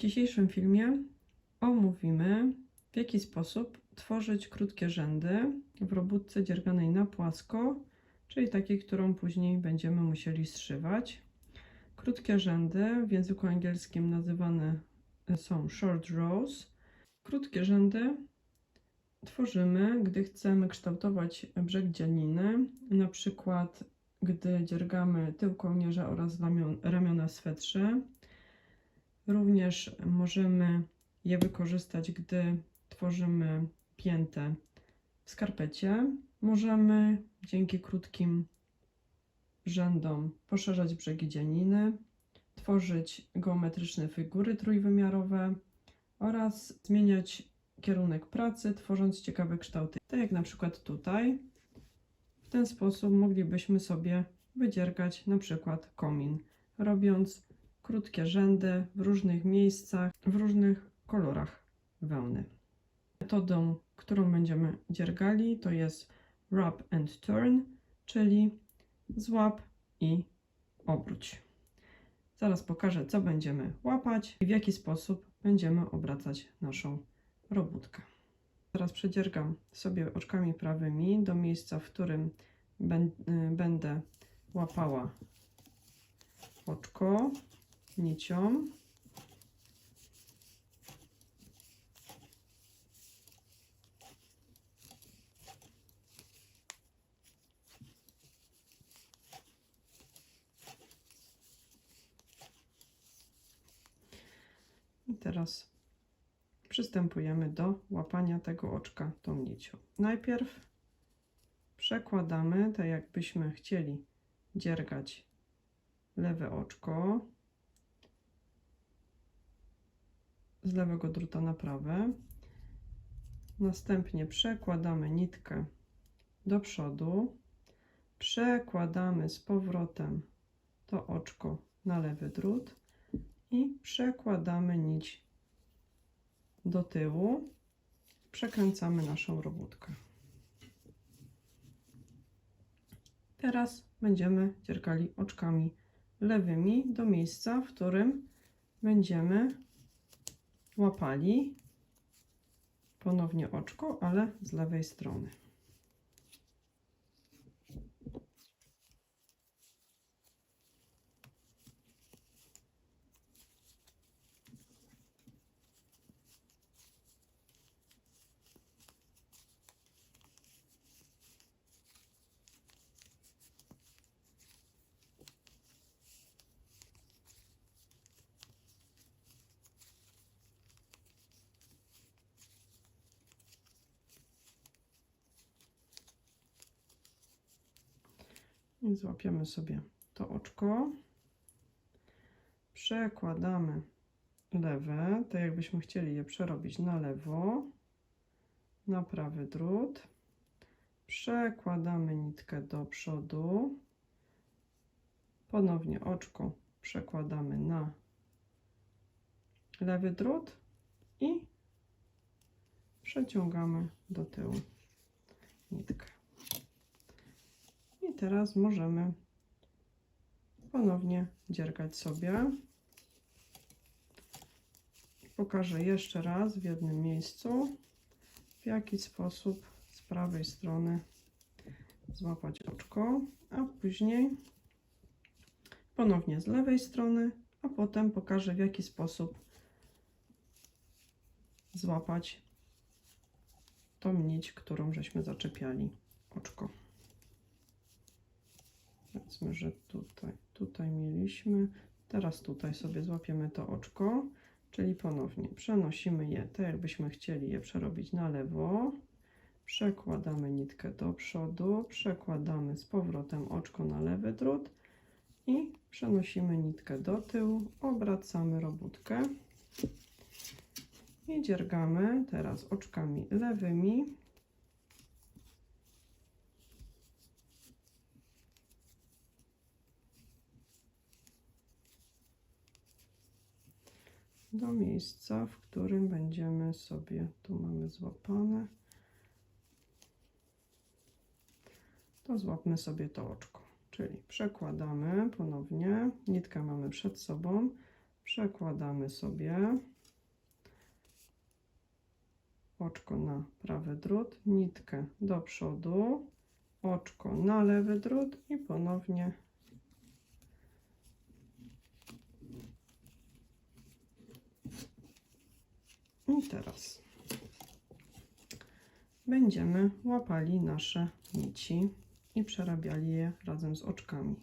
dzisiejszym filmie omówimy, w jaki sposób tworzyć krótkie rzędy w robótce dzierganej na płasko, czyli takiej, którą później będziemy musieli zszywać. Krótkie rzędy w języku angielskim nazywane są short rows. Krótkie rzędy tworzymy, gdy chcemy kształtować brzeg dzielniny, na przykład gdy dziergamy tył kołnierza oraz ramion, ramiona w swetrze. Również możemy je wykorzystać, gdy tworzymy piętę w skarpecie. Możemy dzięki krótkim rzędom poszerzać brzegi dzielniny, tworzyć geometryczne figury trójwymiarowe oraz zmieniać kierunek pracy, tworząc ciekawe kształty. Tak jak na przykład tutaj. W ten sposób moglibyśmy sobie wydziergać na przykład komin, robiąc krótkie rzędy w różnych miejscach, w różnych kolorach wełny. Metodą, którą będziemy dziergali, to jest wrap and turn, czyli złap i obróć. Zaraz pokażę, co będziemy łapać i w jaki sposób będziemy obracać naszą robótkę. Teraz przedziergam sobie oczkami prawymi do miejsca, w którym y, będę łapała oczko nicią. I teraz przystępujemy do łapania tego oczka tą nicią. Najpierw przekładamy, tak jakbyśmy chcieli dziergać lewe oczko z lewego druta na prawe. Następnie przekładamy nitkę do przodu, przekładamy z powrotem to oczko na lewy drut i przekładamy nić do tyłu, przekręcamy naszą robótkę. Teraz będziemy dziergali oczkami lewymi do miejsca, w którym będziemy łapali ponownie oczko, ale z lewej strony. I złapiemy sobie to oczko. Przekładamy lewe, tak jakbyśmy chcieli je przerobić na lewo, na prawy drut. Przekładamy nitkę do przodu. Ponownie oczko przekładamy na lewy drut i przeciągamy do tyłu nitkę. Teraz możemy ponownie dziergać sobie. Pokażę jeszcze raz w jednym miejscu, w jaki sposób z prawej strony złapać oczko, a później ponownie z lewej strony, a potem pokażę w jaki sposób złapać tą nić, którą żeśmy zaczepiali oczko. Powiedzmy, że tutaj, tutaj mieliśmy. Teraz tutaj sobie złapiemy to oczko, czyli ponownie przenosimy je tak, jakbyśmy chcieli je przerobić na lewo. Przekładamy nitkę do przodu, przekładamy z powrotem oczko na lewy drut i przenosimy nitkę do tyłu, obracamy robótkę i dziergamy teraz oczkami lewymi do miejsca, w którym będziemy sobie, tu mamy złapane, to złapmy sobie to oczko. Czyli przekładamy ponownie, nitkę mamy przed sobą, przekładamy sobie oczko na prawy drut, nitkę do przodu, oczko na lewy drut i ponownie i teraz będziemy łapali nasze nici i przerabiali je razem z oczkami.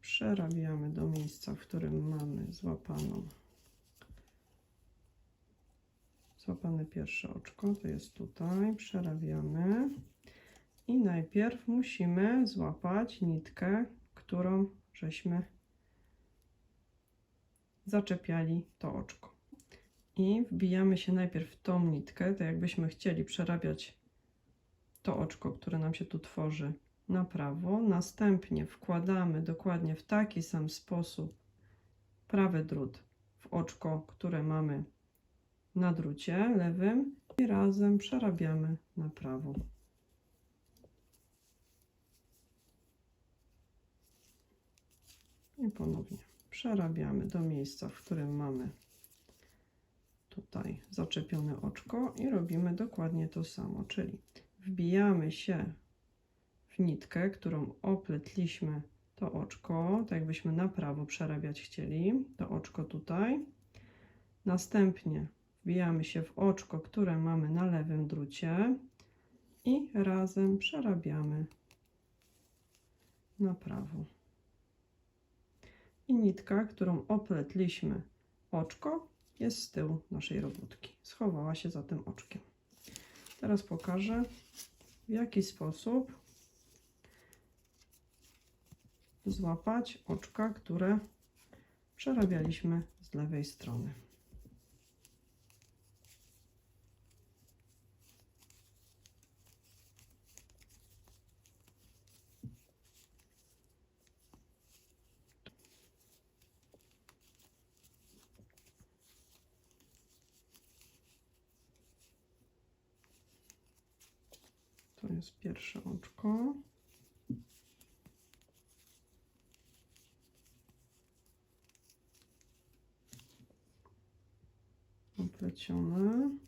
Przerabiamy do miejsca, w którym mamy złapaną złapane pierwsze oczko, to jest tutaj, przerabiamy i najpierw musimy złapać nitkę, którą żeśmy zaczepiali to oczko. I wbijamy się najpierw w tą nitkę, tak jakbyśmy chcieli przerabiać to oczko, które nam się tu tworzy na prawo. Następnie wkładamy dokładnie w taki sam sposób prawy drut w oczko, które mamy na drucie lewym i razem przerabiamy na prawo. I ponownie przerabiamy do miejsca, w którym mamy tutaj zaczepione oczko i robimy dokładnie to samo, czyli wbijamy się w nitkę, którą opletliśmy to oczko, tak jakbyśmy na prawo przerabiać chcieli, to oczko tutaj. Następnie wbijamy się w oczko, które mamy na lewym drucie i razem przerabiamy na prawo. I nitka, którą opletliśmy oczko, jest z tyłu naszej robótki. Schowała się za tym oczkiem. Teraz pokażę, w jaki sposób złapać oczka, które przerabialiśmy z lewej strony. To jest pierwsze oczko. Oplecione.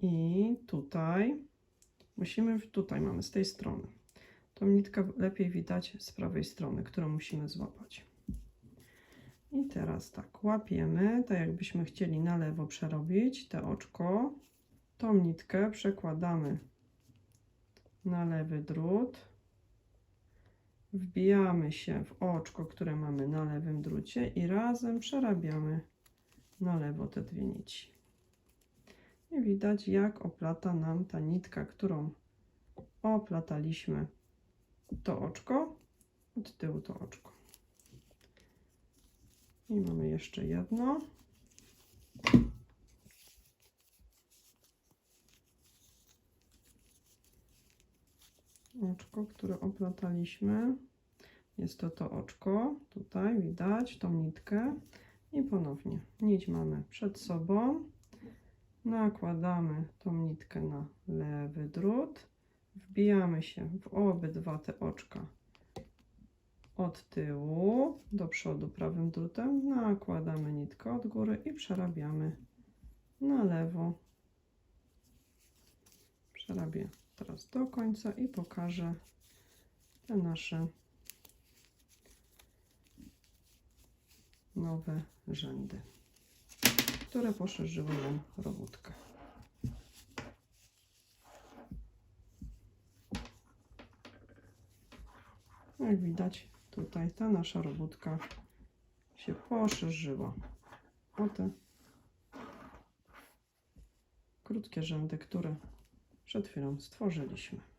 I tutaj musimy, tutaj mamy z tej strony. Tą nitkę lepiej widać z prawej strony, którą musimy złapać. I teraz tak, łapiemy, tak jakbyśmy chcieli na lewo przerobić te oczko. Tą nitkę przekładamy na lewy drut. Wbijamy się w oczko, które mamy na lewym drucie i razem przerabiamy na lewo te dwie nici. I widać jak oplata nam ta nitka, którą oplataliśmy to oczko, od tyłu to oczko. I mamy jeszcze jedno. Oczko, które oplataliśmy. Jest to to oczko. Tutaj widać tą nitkę. I ponownie nić mamy przed sobą. Nakładamy tą nitkę na lewy drut. Wbijamy się w obydwa te oczka od tyłu do przodu prawym drutem, nakładamy nitkę od góry i przerabiamy na lewo. Przerabię teraz do końca i pokażę te nasze nowe rzędy, które poszerzyły nam robótkę. Jak widać, tutaj ta nasza robótka się poszerzyła o te krótkie rzędy, które przed chwilą stworzyliśmy.